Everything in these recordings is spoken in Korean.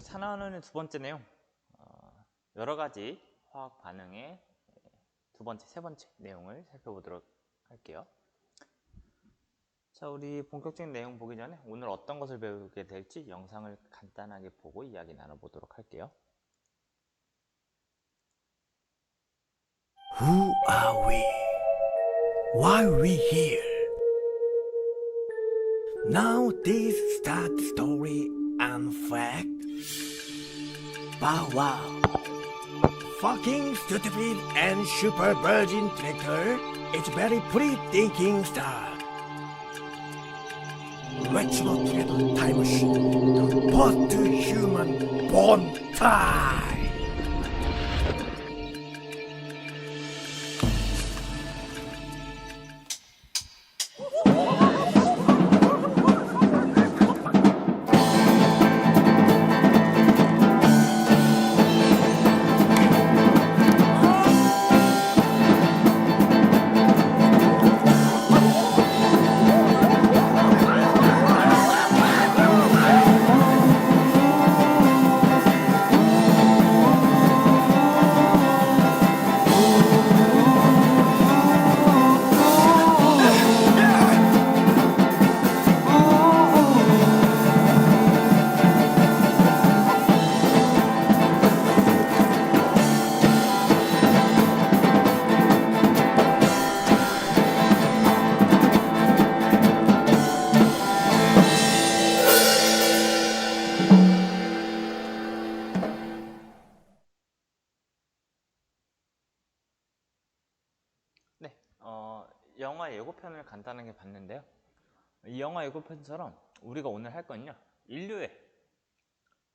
산화하는 두 번째 내용 어, 여러 가지 화학 반응의 두 번째, 세 번째 내용을 살펴보도록 할게요. 자, 우리 본격적인 내용 보기 전에 오늘 어떤 것을 배우게 될지 영상을 간단하게 보고 이야기 나눠보도록 할게요. Who are we? Why are we here? Now this start story and fact. Bow wow. Fucking stupid and super virgin trickler, it's very pre-thinking star. Let's not time machine to put to human born time. 예고편을 간단하게 봤는데요. 이 영화 예고편처럼 우리가 오늘 할 건요. 인류의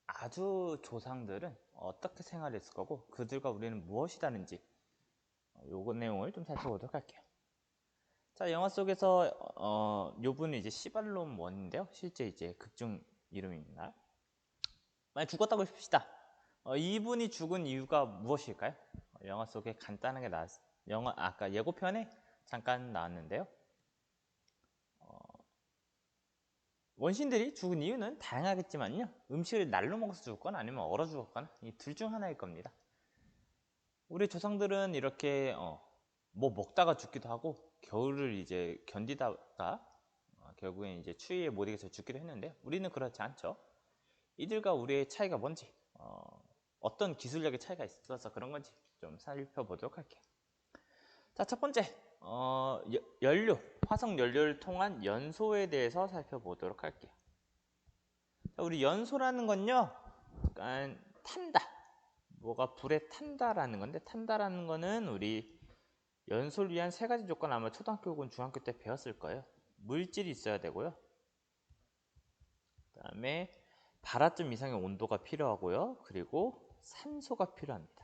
아주 조상들은 어떻게 생활했을 거고 그들과 우리는 무엇이 다른지 어, 요거 내용을 좀 살펴보도록 할게요. 자, 영화 속에서 어, 요 분은 이제 시발롬 원인데요. 실제 이제 극중 이름입니다. 만약 죽었다고 싶시다. 어, 이분이 죽은 이유가 무엇일까요? 어, 영화 속에 간단하게 나왔, 영화 아까 예고편에 잠깐 나왔는데요. 어, 원신들이 죽은 이유는 다양하겠지만요. 음식을 날로 먹어서 죽었거나 아니면 얼어 죽었거나 이 둘 중 하나일 겁니다. 우리 조상들은 이렇게 어, 뭐 먹다가 죽기도 하고 겨울을 이제 견디다가 어, 결국엔 이제 추위에 못 이겨서 죽기도 했는데 우리는 그렇지 않죠. 이들과 우리의 차이가 뭔지 어, 어떤 기술력의 차이가 있어서 그런 건지 좀 살펴보도록 할게요. 자, 첫 번째, 어, 여- 연료, 화석 연료를 통한 연소에 대해서 살펴보도록 할게요. 자, 우리 연소라는 건요, 약간 탄다. 뭐가 불에 탄다라는 건데, 탄다라는 거는 우리 연소를 위한 세 가지 조건 아마 초등학교 혹은 중학교 때 배웠을 거예요. 물질이 있어야 되고요. 그 다음에 발화점 이상의 온도가 필요하고요. 그리고 산소가 필요합니다.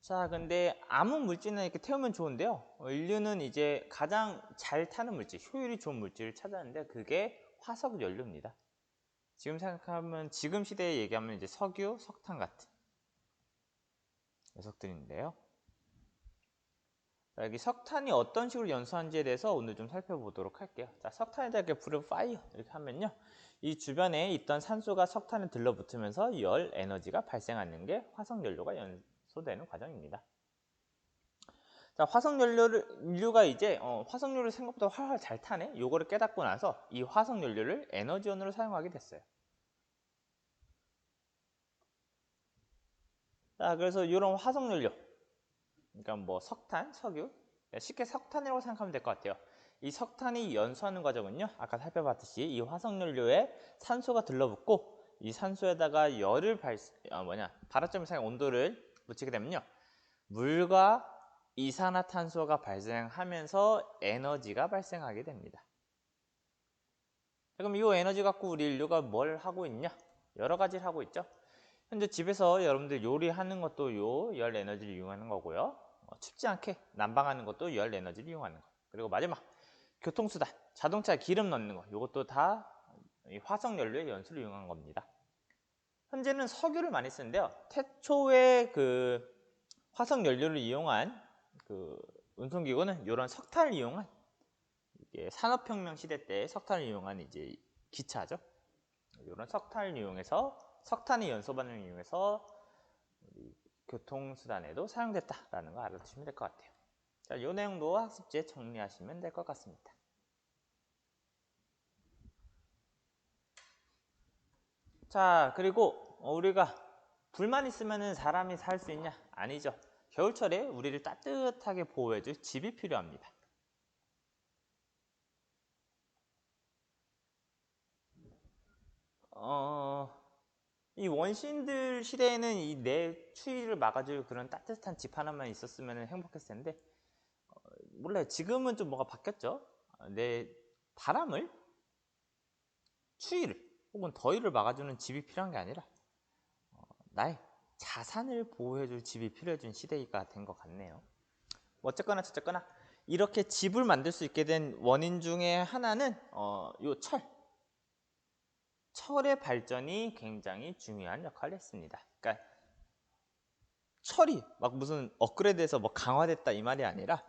자, 근데 아무 물질이나 이렇게 태우면 좋은데요. 어, 인류는 이제 가장 잘 타는 물질, 효율이 좋은 물질을 찾았는데 그게 화석 연료입니다. 지금 생각하면 지금 시대에 얘기하면 이제 석유, 석탄 같은 녀석들인데요. 자, 여기 석탄이 어떤 식으로 연소하는지에 대해서 오늘 좀 살펴보도록 할게요. 자, 석탄에다 이렇게 불을 파이어 이렇게 하면요. 이 주변에 있던 산소가 석탄에 들러붙으면서 열 에너지가 발생하는 게 화석 연료가 연 소되는 과정입니다. 자, 화석 연료를 인류가 이제 어, 화석 연료를 생각보다 활활 잘 타네. 요거를 깨닫고 나서 이 화석 연료를 에너지원으로 사용하게 됐어요. 자, 그래서 이런 화석 연료, 그러니까 뭐 석탄, 석유, 쉽게 석탄이라고 생각하면 될 것 같아요. 이 석탄이 연소하는 과정은요, 아까 살펴봤듯이 이 화석 연료에 산소가 들러붙고 이 산소에다가 열을 발, 아 뭐냐, 발화점 이상의 온도를 붙이게 되면요, 물과 이산화탄소가 발생하면서 에너지가 발생하게 됩니다. 자, 그럼 이 에너지 갖고 우리 인류가 뭘 하고 있냐? 여러 가지를 하고 있죠. 현재 집에서 여러분들 요리하는 것도 요 열 에너지를 이용하는 거고요. 어, 춥지 않게 난방하는 것도 열 에너지를 이용하는 거. 그리고 마지막 교통수단, 자동차에 기름 넣는 거. 이것도 다이 화석 연료의 연수를 이용한 겁니다. 현재는 석유를 많이 쓰는데요. 태초에 그 화석 연료를 이용한 그 운송기구는 이런 석탄을 이용한 산업혁명 시대 때 석탄을 이용한 이제 기차죠. 이런 석탄을 이용해서 석탄의 연소 반응을 이용해서 교통수단에도 사용됐다라는 거 알아두시면 될 것 같아요. 자, 이 내용도 학습지에 정리하시면 될 것 같습니다. 자, 그리고 어, 우리가 불만 있으면 사람이 살 수 있냐? 아니죠. 겨울철에 우리를 따뜻하게 보호해줄 집이 필요합니다. 어, 이 원시인들 시대에는 이 내 추위를 막아줄 그런 따뜻한 집 하나만 있었으면 행복했을 텐데, 어, 몰라요. 지금은 좀 뭐가 바뀌었죠? 어, 내 바람을, 추위를, 혹은 더위를 막아주는 집이 필요한 게 아니라, 어, 나의 자산을 보호해줄 집이 필요해진 시대가 된 것 같네요. 뭐 어쨌거나 저쨌거나 이렇게 집을 만들 수 있게 된 원인 중에 하나는 어, 요 철. 철의 발전이 굉장히 중요한 역할을 했습니다. 그러니까 철이 막 무슨 업그레이드해서 뭐 강화됐다 이 말이 아니라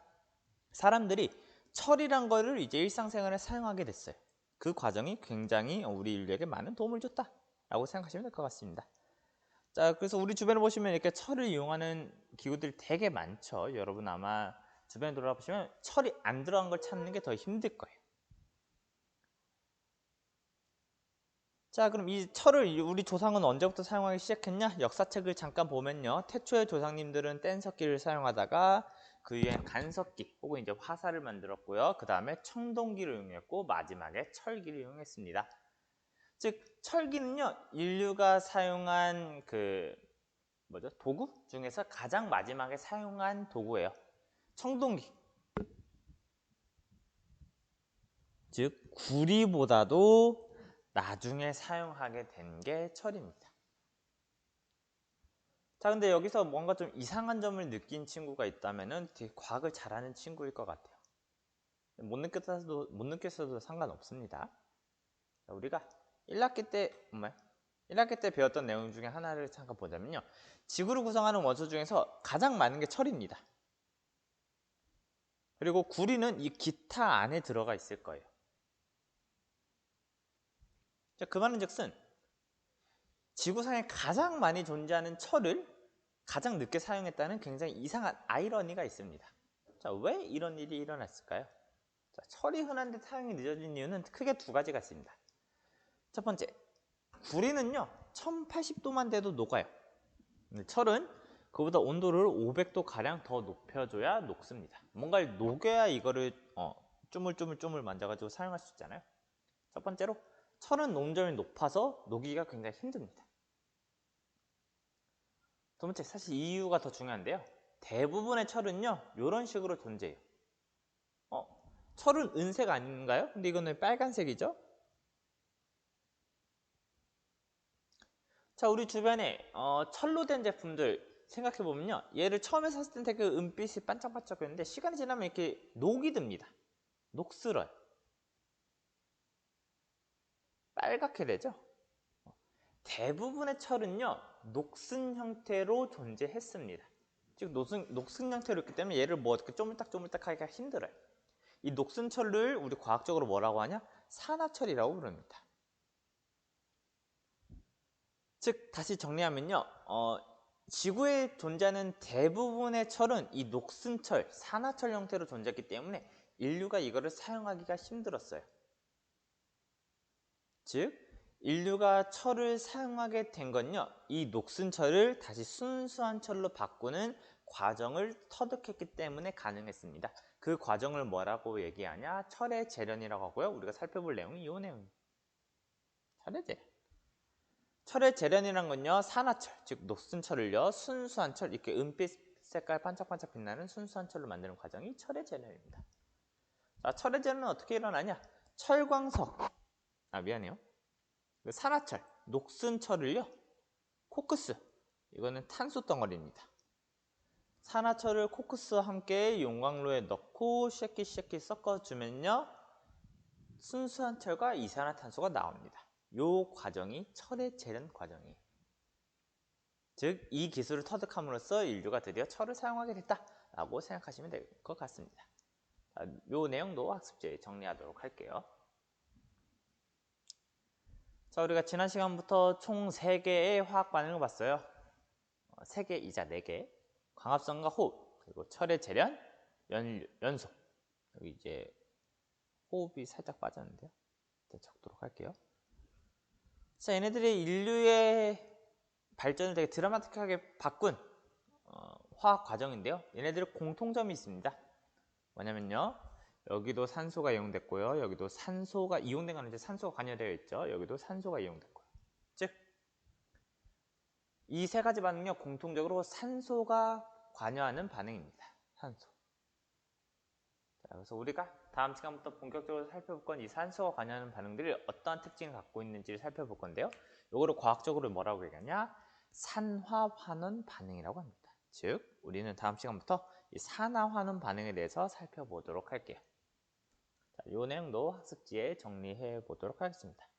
사람들이 철이란 거를 이제 일상생활에 사용하게 됐어요. 그 과정이 굉장히 우리 인류에게 많은 도움을 줬다라고 생각하시면 될 것 같습니다. 자, 그래서 우리 주변을 보시면 이렇게 철을 이용하는 기구들이 되게 많죠. 여러분 아마 주변에 돌아보시면 철이 안 들어간 걸 찾는 게 더 힘들 거예요. 자, 그럼 이 철을 우리 조상은 언제부터 사용하기 시작했냐? 역사책을 잠깐 보면요. 태초의 조상님들은 뗀석기를 사용하다가 그 위엔 간석기 혹은 이제 화살을 만들었고요. 그 다음에 청동기를 이용했고 마지막에 철기를 이용했습니다. 즉 철기는요 인류가 사용한 그 뭐죠 도구 중에서 가장 마지막에 사용한 도구예요. 청동기 즉 구리보다도 나중에 사용하게 된 게 철입니다. 자 근데 여기서 뭔가 좀 이상한 점을 느낀 친구가 있다면은 되게 과학을 잘하는 친구일 것 같아요. 못 느꼈어도 못 느꼈어도 상관없습니다. 자, 우리가 1학기 때, 정말 1학기 때 배웠던 내용 중에 하나를 잠깐 보자면요. 지구를 구성하는 원소 중에서 가장 많은 게 철입니다. 그리고 구리는 이 기타 안에 들어가 있을 거예요. 자, 그 말은 즉슨 지구상에 가장 많이 존재하는 철을 가장 늦게 사용했다는 굉장히 이상한 아이러니가 있습니다. 자, 왜 이런 일이 일어났을까요? 자, 철이 흔한데 사용이 늦어진 이유는 크게 두 가지가 있습니다. 첫 번째, 구리는요, 1080도만 돼도 녹아요. 철은 그보다 온도를 500도 가량 더 높여줘야 녹습니다. 뭔가를 녹여야 이거를 어, 쪼물쪼물쪼물 만져가지고 사용할 수 있잖아요. 첫 번째로, 철은 농점이 높아서 녹이기가 굉장히 힘듭니다. 두 번째, 사실 이 이유가 더 중요한데요. 대부분의 철은요, 이런 식으로 존재해요. 어, 철은 은색 아닌가요? 근데 이거는 빨간색이죠? 자, 우리 주변에 어, 철로 된 제품들 생각해 보면요. 얘를 처음에 샀을 땐 되게 은빛이 반짝반짝했는데 시간이 지나면 이렇게 녹이 듭니다. 녹슬어요. 빨갛게 되죠. 대부분의 철은요. 녹슨 형태로 존재했습니다. 즉 녹슨, 녹슨 형태로 있기 때문에 얘를 뭐 어떻게 쪼물딱쪼물딱 하기가 힘들어요. 이 녹슨 철을 우리 과학적으로 뭐라고 하냐? 산화철이라고 부릅니다. 즉 다시 정리하면요. 어, 지구에 존재하는 대부분의 철은 이 녹슨 철, 산화철 형태로 존재했기 때문에 인류가 이거를 사용하기가 힘들었어요. 즉 인류가 철을 사용하게 된 건요. 이 녹슨 철을 다시 순수한 철로 바꾸는 과정을 터득했기 때문에 가능했습니다. 그 과정을 뭐라고 얘기하냐? 철의 재련이라고 하고요. 우리가 살펴볼 내용이 이 내용입니다. 철의 재련. 철의 재련이란 건요 산화철 즉 녹슨 철을요 순수한 철 이렇게 은빛 색깔 반짝반짝 빛나는 순수한 철로 만드는 과정이 철의 재련입니다. 자 철의 재련은 어떻게 일어나냐? 철광석 아 미안해요. 그 산화철 녹슨 철을요 코크스 이거는 탄소 덩어리입니다. 산화철을 코크스와 함께 용광로에 넣고 쉐킷쉐킷 섞어주면요 순수한 철과 이산화탄소가 나옵니다. 요 과정이 철의 재련 과정이에요. 즉, 이 기술을 터득함으로써 인류가 드디어 철을 사용하게 됐다라고 생각하시면 될 것 같습니다. 자, 요 내용도 학습지에 정리하도록 할게요. 자, 우리가 지난 시간부터 총 3개의 화학 반응을 봤어요. 3개이자 4개. 광합성과 호흡, 그리고 철의 재련, 연, 연소. 여기 이제 호흡이 살짝 빠졌는데요. 일단 적도록 할게요. 자, 얘네들이 인류의 발전을 되게 드라마틱하게 바꾼 어, 화학 과정인데요. 얘네들의 공통점이 있습니다. 뭐냐면요. 여기도 산소가 이용됐고요. 여기도 산소가 이용된 거는 이제 산소가 관여되어 있죠. 여기도 산소가 이용됐고요. 즉, 이 세 가지 반응요 공통적으로 산소가 관여하는 반응입니다. 산소. 자, 그래서 우리가 다음 시간부터 본격적으로 살펴볼 건 이 산소가 관여하는 반응들이 어떠한 특징을 갖고 있는지를 살펴볼 건데요. 이거를 과학적으로 뭐라고 얘기하냐? 산화환원 반응이라고 합니다. 즉, 우리는 다음 시간부터 이 산화환원 반응에 대해서 살펴보도록 할게요. 자, 이 내용도 학습지에 정리해 보도록 하겠습니다.